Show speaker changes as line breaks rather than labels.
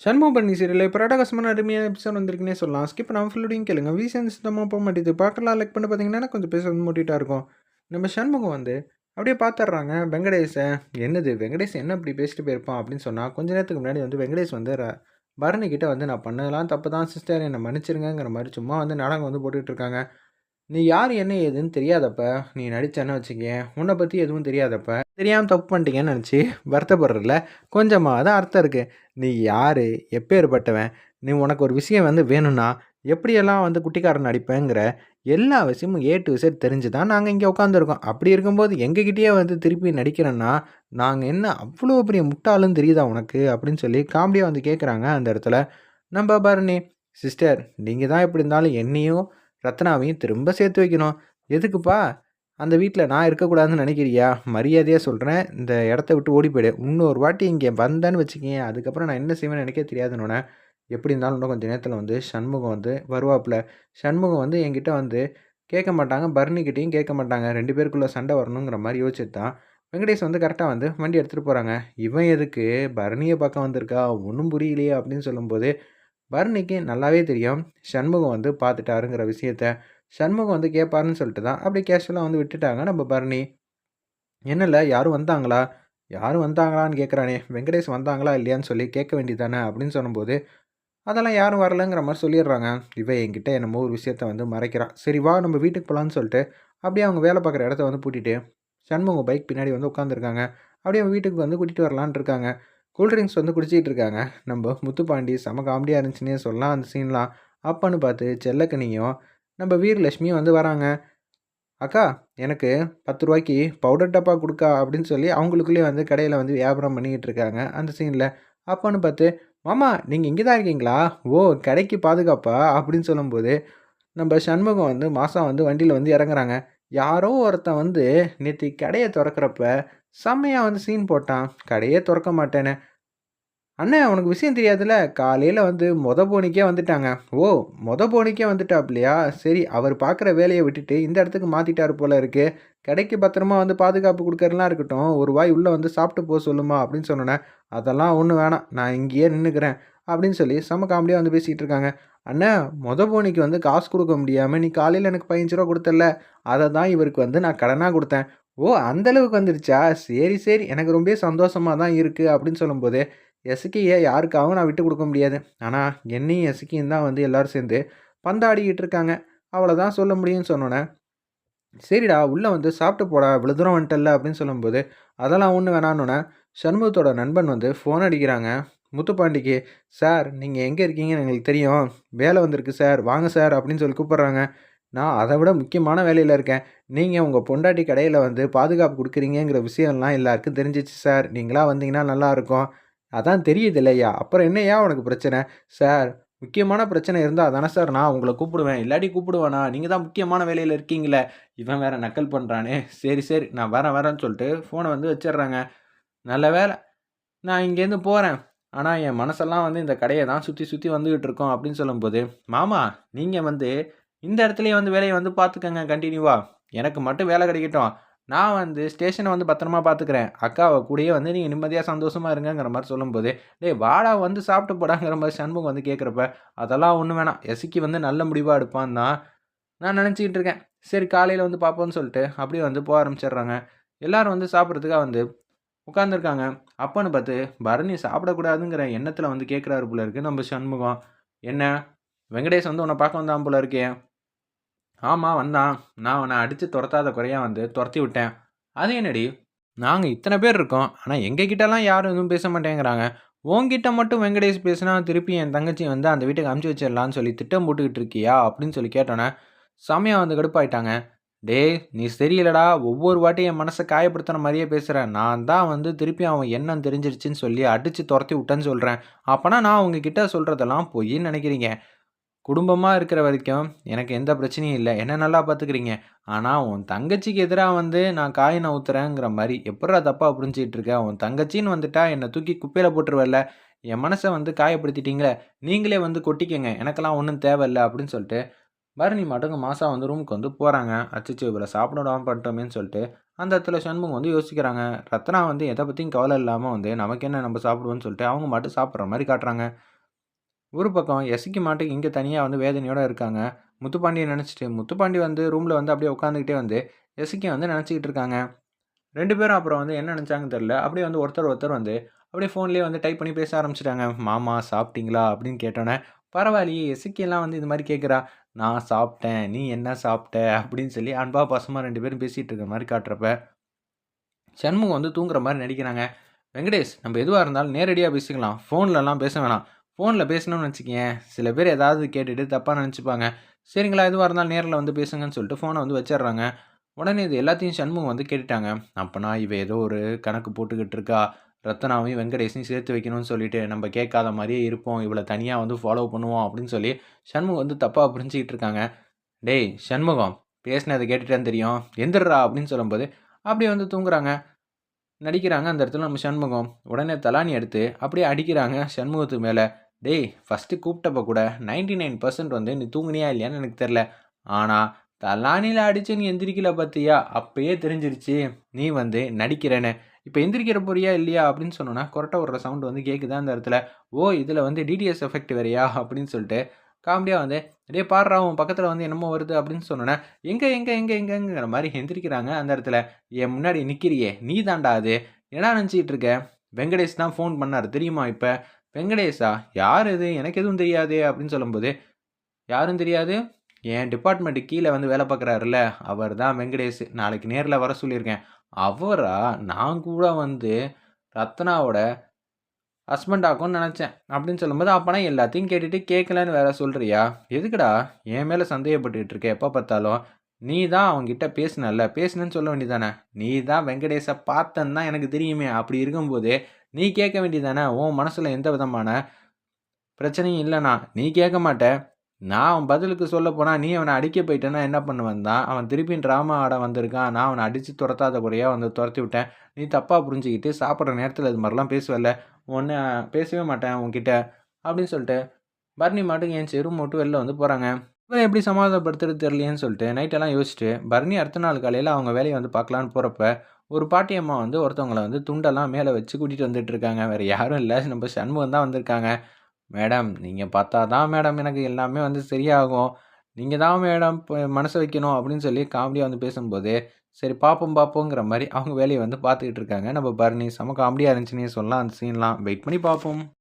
சண்முக பண்ணி சீரியல் இப்போ ரடகசமான அருமையான எபிசோட் வந்திருக்குன்னே சொல்லலாம். ஸ்கிப் நம்ம ஃபுல்லோடையும் கேளுங்க. வீசன் சுத்தமாக போக மாட்டேது. பார்க்கலாம் லைக் பண்ணி பார்த்தீங்கன்னா கொஞ்சம் பேச வந்து மூட்டிகிட்டா இருக்கும். நம்ம சண்முகம் வந்து அப்படியே பார்த்துட்றாங்க வெங்கடேஷை என்னது? வெங்கடேஷ் என்ன இப்படி பேசிட்டு போயிருப்பான்? அப்படின்னு சொன்னால் கொஞ்ச நேரத்துக்கு முன்னாடி வந்து வெங்கடேஷ் வந்து பரணிக்கிட்ட வந்து நான் பண்ணதெல்லாம் தப்பு தான் சிஸ்டர் என்னை மன்னிச்சிருங்கிற மாதிரி சும்மா வந்து நாடகம் வந்து போட்டுட்ருக்காங்க நீ யார் என்ன ஏதுன்னு தெரியாதப்ப நீ நடிச்சேன்னு வச்சுக்கேன் உன்னை பற்றி எதுவும் தெரியாதப்ப தெரியாமல் தப்பு பண்ணிட்டீங்கன்னு நினச்சி வருத்தப்படுறதுல கொஞ்சமாக தான் அர்த்தம் இருக்குது நீ யார்? எப்பேற்பட்டவன்? நீ உனக்கு ஒரு விஷயம் வந்து வேணும்னா எப்படியெல்லாம் வந்து குட்டிக்காரன் நடிப்பேங்கிற எல்லா விஷயமும் ஏ டு விசட் தெரிஞ்சு தான் நாங்கள் இங்கே உட்காந்துருக்கோம் அப்படி இருக்கும்போது எங்ககிட்டயே வந்து திருப்பி நடிக்கிறேன்னா நாங்கள் என்ன அவ்வளோ பெரிய முட்டாளும் தெரியுதா உனக்கு? அப்படின்னு சொல்லி காமெடியாக வந்து கேட்குறாங்க அந்த இடத்துல. நம்ம பரணி சிஸ்டர் நீங்கள் தான் எப்படி இருந்தாலும் என்னையும் ரத்னாவையும் திரும்ப சேர்த்து வைக்கணும். எதுக்குப்பா? அந்த வீட்டில் நான் இருக்கக்கூடாதுன்னு நினைக்கிறியா? மரியாதையாக சொல்கிறேன் இந்த இடத்த விட்டு ஓடி போயிடு. இன்னொரு வாட்டி இங்கே வந்தேன்னு வச்சுக்கேன் அதுக்கப்புறம் நான் என்ன செய்வேன்னு நினைக்க தெரியாதுன்னொன்னே எப்படி இருந்தாலும் இன்னும் கொஞ்சம் நேரத்தில் வந்து சண்முகம் வந்து வருவாப்புல. சண்முகம் வந்து என்கிட்ட வந்து கேட்க மாட்டாங்க. பரணிக்கிட்டேயும் கேட்க மாட்டாங்க. ரெண்டு பேருக்குள்ளே சண்டை வரணுங்கிற மாதிரி யோசிச்சு தான் வெங்கடேஷ் வந்து கரெக்டாக வந்து வண்டி எடுத்துகிட்டு போகிறாங்க இவன் எதுக்கு? பரணியை பார்க்க வந்திருக்கா? ஒன்றும் புரியலையே அப்படின்னு சொல்லும்போது பரணிக்கு நல்லாவே தெரியும். சண்முகம் வந்து பார்த்துட்டாருங்கிற விஷயத்த சண்முகம் வந்து கேட்பாருன்னு சொல்லிட்டு தான் அப்படி கேஷுவலாக வந்து விட்டுட்டாங்க. நம்ம பரணி என்னல்ல யாரும் வந்தாங்களா? யாரும் வந்தாங்களான்னு கேட்குறானே வெங்கடேஷ் வந்தாங்களா இல்லையான்னு சொல்லி கேட்க வேண்டியதானே அப்படின்னு சொல்லும்போது அதெல்லாம் யாரும் வரலங்கிற மாதிரி சொல்லிடுறாங்க. இவன் என்கிட்ட என்னமோ ஒரு விஷயத்த வந்து மறைக்கிறான் சரி வா நம்ம வீட்டுக்கு போகலான்னு சொல்லிட்டு அப்படியே அவங்க வேலை பார்க்குற இடத்த வந்து பூட்டிட்டு சண்முகம் பைக் பின்னாடி வந்து உட்காந்துருக்காங்க அப்படியே அவங்க வீட்டுக்கு வந்து கூட்டிகிட்டு வரலான்னு இருக்காங்க. கூல்ட்ரிங்க்ஸ் வந்து குடிச்சிட்டு இருக்காங்க. நம்ம முத்துப்பாண்டி செம காமெடியாக இருந்துச்சுன்னே சொல்லலாம். அந்த சீன்லாம் அப்பன்னு பார்த்து செல்லக்கனியும் நம்ம வீரலட்சுமியும் வந்து வராங்க. அக்கா எனக்கு பத்து ரூபாய்க்கு பவுடர் டப்பா கொடுக்கா அப்படின்னு சொல்லி அவங்களுக்குள்ளேயே வந்து கடையில் வந்து வியாபாரம் பண்ணிக்கிட்டு இருக்காங்க அந்த சீனில் அப்போன்னு பார்த்து மாமா நீங்கள் இங்கே தான் இருக்கீங்களா? ஓ கடைக்கு பாதுகாப்பா? அப்படின்னு சொல்லும்போது நம்ம சண்முகம் வந்து மாதம் வந்து வண்டியில் வந்து இறங்குறாங்க. யாரோ ஒருத்தன் வந்து நேற்று கடையை திறக்கிறப்ப செம்மையாக வந்து சீன் போட்டான். கடையே திறக்க மாட்டேன்னு. அண்ணே உனக்கு விஷயம் தெரியாதுல்ல? காலையில் வந்து மொத போனிக்கே வந்துட்டாங்க. ஓ மொத போனிக்கே வந்துட்டாப்லையா? சரி அவர் பார்க்குற வேலையை விட்டுட்டு இந்த இடத்துக்கு மாற்றிட்டாரு போல இருக்கு. கடைக்கு பத்திரமா வந்து பாதுகாப்பு கொடுக்கறலாம் இருக்கட்டும். ஒரு வாய் உள்ளே வந்து சாப்பிட்டு போக சொல்லுமா அப்படின்னு சொன்னோன்னே அதெல்லாம் ஒன்றும் வேணாம். நான் இங்கேயே நின்றுக்கிறேன் அப்படின்னு சொல்லி செம காமெடியாக வந்து பேசிகிட்டு இருக்காங்க. அண்ணா மொத போனிக்கு வந்து காசு கொடுக்க முடியாமல் நீ காலையில் எனக்கு பதினஞ்சு ரூபா கொடுத்தல அதை தான் இவருக்கு வந்து நான் கடனாக கொடுத்தேன். ஓ அந்தளவுக்கு வந்துருச்சா? சரி சரி. எனக்கு ரொம்ப சந்தோஷமாக தான் இருக்குது அப்படின்னு சொல்லும்போது எசுக்கியை யாருக்காகவும் நான் விட்டு கொடுக்க முடியாது. ஆனால் என்னையும் எசுக்கியும் தான் வந்து எல்லோரும் சேர்ந்து பந்தாடிக்கிட்டு இருக்காங்க. அவ்வளோதான் சொல்ல முடியும்னு சொன்னோன்னே சரிடா உள்ளே வந்து சாப்பிட்டு போடா இவ்வளோ தூரம் வந்துட்டல அப்படின்னு சொல்லும்போது அதெல்லாம் ஒன்று வேணான்னொன்னே சண்முகத்தோட நண்பன் வந்து ஃபோன் அடிக்கிறாங்க. முத்துப்பாண்டிக்கு சார் நீங்கள் எங்கே இருக்கீங்கன்னு எங்களுக்கு தெரியும். வேலை வந்திருக்கு சார். வாங்க சார் அப்படின்னு சொல்லி கூப்பிட்றாங்க. நான் அதை விட முக்கியமான வேலையில் இருக்கேன். நீங்கள் உங்கள் பொண்டாட்டி கடையில் வந்து பாதுகாப்பு கொடுக்குறீங்கிற விஷயம்லாம் எல்லாருக்கும் தெரிஞ்சிச்சு சார். நீங்களா வந்தீங்கன்னா நல்லாயிருக்கும் அதான் தெரியுது இல்லையா அப்புறம் என்னையா உனக்கு பிரச்சனை? சார் முக்கியமான பிரச்சனை இருந்தால் தானே சார் நான் உங்களை கூப்பிடுவேன். இல்லாட்டி கூப்பிடுவேனா? நீங்கள் தான் முக்கியமான வேலையில் இருக்கீங்களே. இவன் வேற நக்கல் பண்ணுறானே சரி சரி நான் வரேன் வரேன்னு சொல்லிட்டு ஃபோனை வந்து வச்சிடுறாங்க. நல்ல வேலை நான் இங்கேருந்து போகிறேன் ஆனால் என் மனசெல்லாம் வந்து இந்த கடையை தான் சுற்றி சுற்றி வந்துக்கிட்டு இருக்கோம் அப்படின்னு சொல்லும்போது மாமா நீங்கள் வந்து இந்த இடத்துலையே வந்து வேலையை வந்து பார்த்துக்கங்க கண்டினியூவா எனக்கு மட்டும் வேலை கிடைக்கட்டும். நான் வந்து ஸ்டேஷனை வந்து பத்திரமா பார்த்துக்கிறேன் அக்காவை கூடயே வந்து நீங்கள் நிம்மதியாக சந்தோஷமாக இருங்கங்கிற மாதிரி சொல்லும்போது டேய் வாடா வந்து சாப்பிட்டு போடாங்கிற மாதிரி சண்முகம் வந்து கேட்குறப்ப அதெல்லாம் ஒன்றும் வேணாம். எசிக்கு வந்து நல்ல முடிவாக எடுப்பான் தான் நான் நினச்சிக்கிட்டு இருக்கேன். சரி காலையில் வந்து பார்ப்போம்னு சொல்லிட்டு அப்படியே வந்து போக ஆரம்பிச்சிடுறாங்க. எல்லோரும் வந்து சாப்பிட்றதுக்காக வந்து உட்காந்துருக்காங்க அப்போன்னு பார்த்து பரணி சாப்பிடக்கூடாதுங்கிற எண்ணத்தில் வந்து கேட்குறாரு போல இருக்குது நம்ம சண்முகம். என்ன? வெங்கடேஷ் வந்து உன்னை பார்க்க வந்தான் போல இருக்கேன் ஆமாம் வந்தான். நான் அவனை அடித்து துரத்தாத குறையாக வந்து துரத்தி விட்டேன். அது என்னடி? நாங்கள் இத்தனை பேர் இருக்கோம். ஆனால் எங்ககிட்டலாம் யாரும் எதுவும் பேச மாட்டேங்கிறாங்க. உங்ககிட்ட மட்டும் வெங்கடேஷ் பேசினா திருப்பி என் தங்கச்சி வந்து அந்த வீட்டுக்கு அமுச்சு வச்சிடலான்னு சொல்லி திட்டம் போட்டுக்கிட்டு இருக்கியா அப்படின்னு சொல்லி கேட்டோன்னே செமையாக வந்து கடுப்பாயிட்டாங்க. டேய் நீ சரியில்லடா. ஒவ்வொரு வாட்டியும் என் மனசை காயப்படுத்தின மாதிரியே பேசுகிறேன் நான் தான் வந்து திருப்பி அவன் என்னன்னு தெரிஞ்சிருச்சுன்னு சொல்லி அடித்து துரத்தி விட்டேன்னு சொல்கிறேன் அப்போனா நான் உங்ககிட்ட சொல்கிறதெல்லாம் பொய்ன்னு நினைக்கிறீங்க. குடும்பமாக இருக்கிற வரைக்கும் எனக்கு எந்த பிரச்சனையும் இல்லை. என்ன நல்லா பார்த்துக்கிறீங்க ஆனால் உன் தங்கச்சிக்கு எதிராக வந்து நான் காய் ஊத்துறேங்கிற மாதிரி எப்படா தப்பாக புரிஞ்சிக்கிட்டு இருக்க? உன் தங்கச்சின்னு வந்துட்டா என்னை தூக்கி குப்பையில் போட்டுருவல்ல? என் மனசை வந்து காயப்படுத்திட்டீங்களே? நீங்களே வந்து கொட்டிக்கங்க. எனக்கெல்லாம் ஒன்றும் தேவையில்லை அப்படின்னு சொல்லிட்டு பரணி மாட்டுக்கு மாதம் வந்து ரூமுக்கு வந்து போகிறாங்க அச்சிச்சு இவரை சாப்பிட பண்ணிட்டோமேன்னு சொல்லிட்டு அந்த இடத்துல சண்முகம் வந்து யோசிக்கிறாங்க. ரத்னா வந்து எதை பற்றியும் கவலை இல்லாமல் வந்து நமக்கு என்ன நம்ம சாப்பிடுவோம்னு சொல்லிட்டு அவங்க மட்டும் சாப்பிட்ற மாதிரி காட்டுறாங்க. ஒரு பக்கம் எசிக்கு மாட்டுக்கு இங்கே தனியாக வந்து வேதனையோடு இருக்காங்க. முத்துப்பாண்டியை நினச்சிட்டு முத்துப்பாண்டி வந்து ரூமில் வந்து அப்படியே உட்காந்துக்கிட்டே வந்து எசிக்கை வந்து நினச்சிக்கிட்டு இருக்காங்க. ரெண்டு பேரும் அப்புறம் வந்து என்ன நினச்சாங்கன்னு தெரில அப்படியே வந்து ஒருத்தர் ஒருத்தர் வந்து அப்படியே ஃபோன்லேயே வந்து டைப் பண்ணி பேச ஆரம்பிச்சிட்டாங்க. மாமா சாப்பிட்டீங்களா? அப்படின்னு கேட்டோன்னே பரவாயில்லையே எசிக்கெல்லாம் வந்து இது மாதிரி கேட்குறா நான் சாப்பிட்டேன். நீ என்ன சாப்பிட்ட? அப்படின்னு சொல்லி அன்பா பசமாக ரெண்டு பேரும் பேசிகிட்டு இருக்க மாதிரி காட்டுறப்ப சண்முகம் வந்து தூங்குற மாதிரி நடிக்கிறாங்க. வெங்கடேஷ் நம்ம எதுவாக இருந்தாலும் நேரடியாக பேசிக்கலாம். ஃபோன்லலாம் பேச வேணாம். ஃபோனில் பேசணும்னு வச்சுக்கேன் சில பேர் ஏதாவது கேட்டுட்டு தப்பாக நினச்சிப்பாங்க. சரிங்களா எதுவாக இருந்தாலும் நேரில் வந்து பேசுங்கன்னு சொல்லிட்டு ஃபோனை வந்து வச்சிடுறாங்க. உடனே இது எல்லாத்தையும் சண்முகம் வந்து கேட்டுட்டாங்க. அப்போனா இவ ஏதோ ஒரு கணக்கு போட்டுக்கிட்டு இருக்கா. ரத்னாவையும் வெங்கடேஷையும் சேர்த்து வைக்கணும்னு சொல்லிட்டு நம்ம கேட்காத மாதிரியே இருப்போம். இவளை தனியாக வந்து ஃபாலோ பண்ணுவோம் அப்படின்னு சொல்லி சண்முகம் வந்து தப்பாக புரிஞ்சிக்கிட்டு இருக்காங்க. டேய் சண்முகம் பேசினதை கேட்டுட்டேன்னு தெரியும். எந்திரா அப்படின்னு சொல்லும்போது அப்படியே வந்து தூங்குறாங்க. நடிக்கிறாங்க அந்த இடத்துல நம்ம சண்முகம். உடனே தலானி எடுத்து அப்படியே அடிக்கிறாங்க சண்முகத்துக்கு மேலே. டேய் ஃபஸ்ட்டு கூப்பிட்டப்ப கூட நைன்டி நைன் பர்சன்ட் வந்து நீ தூங்குனியா இல்லையான்னு எனக்கு தெரில ஆனால் தலானியில் அடித்து நீ எந்திரிக்கல பார்த்தியா அப்பயே தெரிஞ்சிருச்சு. நீ வந்து நடிக்கிறேன்னு. இப்போ எந்திரிக்கிற போறியா இல்லையா? அப்படின்னு சொன்னோன்னா கொரட்டை விடுற சவுண்ட் வந்து கேட்குதா அந்த இடத்துல? ஓ இதில் வந்து டிடிஎஸ் எஃபெக்ட் வேறையா? அப்படின்னு சொல்லிட்டு காமெடியாக வந்து அப்படியே பாடுறா உன் பக்கத்தில் வந்து என்னமோ வருது அப்படின்னு சொன்னோன்னே எங்கே எங்கே எங்கே எங்கேங்கிற மாதிரி எந்திரிக்கிறாங்க அந்த இடத்துல. என் முன்னாடி நிற்கிறியே நீ தாண்டா அது. என்ன நினச்சிக்கிட்டு இருக்க? வெங்கடேஷ் தான் ஃபோன் பண்ணார். தெரியுமா இப்போ? வெங்கடேஷா யார் இது? எனக்கு எதுவும் தெரியாது அப்படின்னு சொல்லும்போது யாரும் தெரியாது. என் டிபார்ட்மெண்ட்டு கீழே வந்து வேலை பார்க்குறாருல்ல அவர் தான் வெங்கடேஷ். நாளைக்கு நேரில் வர சொல்லியிருக்கேன். அவரா? நான் கூட வந்து ரத்னாவோட ஹஸ்பண்ட் ஆகும்னு நினச்சேன் அப்படின்னு சொல்லும்போது அப்போனா எல்லாத்தையும் கேட்டுட்டு கேட்கலன்னு வேற சொல்கிறியா எதுக்குடா? என் மேலே சந்தேகப்பட்டுக்கிட்டு இருக்க. எப்போ பார்த்தாலும் நீ தான் அவங்ககிட்ட பேசினல்ல. பேசுனேன்னு சொல்ல வேண்டியதானே நீ தான் வெங்கடேஷை பார்த்தன்னு தான் எனக்கு தெரியுமே. அப்படி இருக்கும்போது நீ கேட்க வேண்டியதானே உன் மனசில் எந்த விதமான பிரச்சனையும் இல்லைண்ணா நீ கேட்க மாட்டேன் நான் அவன் பதிலுக்கு சொல்ல போனால் நீ அவனை அடிக்க போயிட்டேன்னா என்ன பண்ணுவேன் தான்? அவன் திருப்பி ட்ராமா ஆட வந்திருக்கான். நான் அவனை அடித்து துரத்தாத குறையாக வந்து துரத்தி விட்டேன். நீ தப்பாக புரிஞ்சுக்கிட்டு சாப்பிட்ற நேரத்தில் இது மாதிரிலாம் பேசுவல ஒன்று பேசவே மாட்டேன் உன்கிட்ட அப்படின்னு சொல்லிட்டு பர்னி மாட்டுக்கு என் செரு மட்டும் வெளில வந்து போகிறாங்க இவரை எப்படி சமாதானப்படுத்துறது தெரியலையேன்னு சொல்லிட்டு நைட்டெல்லாம் யோசிச்சுட்டு பர்னி அடுத்த நாள் காலையில் அவங்க வேலையை வந்து பார்க்கலான்னு போகிறப்ப ஒரு பாட்டியம்மா வந்து ஒருத்தவங்களை வந்து துண்டெல்லாம் மேலே வச்சு கூட்டிகிட்டு வந்துட்டு இருக்காங்க. வேறு யாரும் இல்லை. நம்ம சண்முகம் தான் வந்திருக்காங்க. மேடம் நீங்கள் பார்த்தா தான் மேடம் எனக்கு எல்லாமே வந்து சரியாகும். நீங்கள் தான் மேடம் இப்போ மனசை வைக்கணும். அப்படின்னு சொல்லி காமெடியாக வந்து பேசும்போது சரி பார்ப்போம் பார்ப்போங்கிற மாதிரி அவங்க வேலையை வந்து பார்த்துக்கிட்டு இருக்காங்க. நம்ம பரணி செம காமெடியாக இருந்துச்சுன்னே சொல்லலாம். அந்த சீன்லாம் வெயிட் பண்ணி பார்ப்போம்.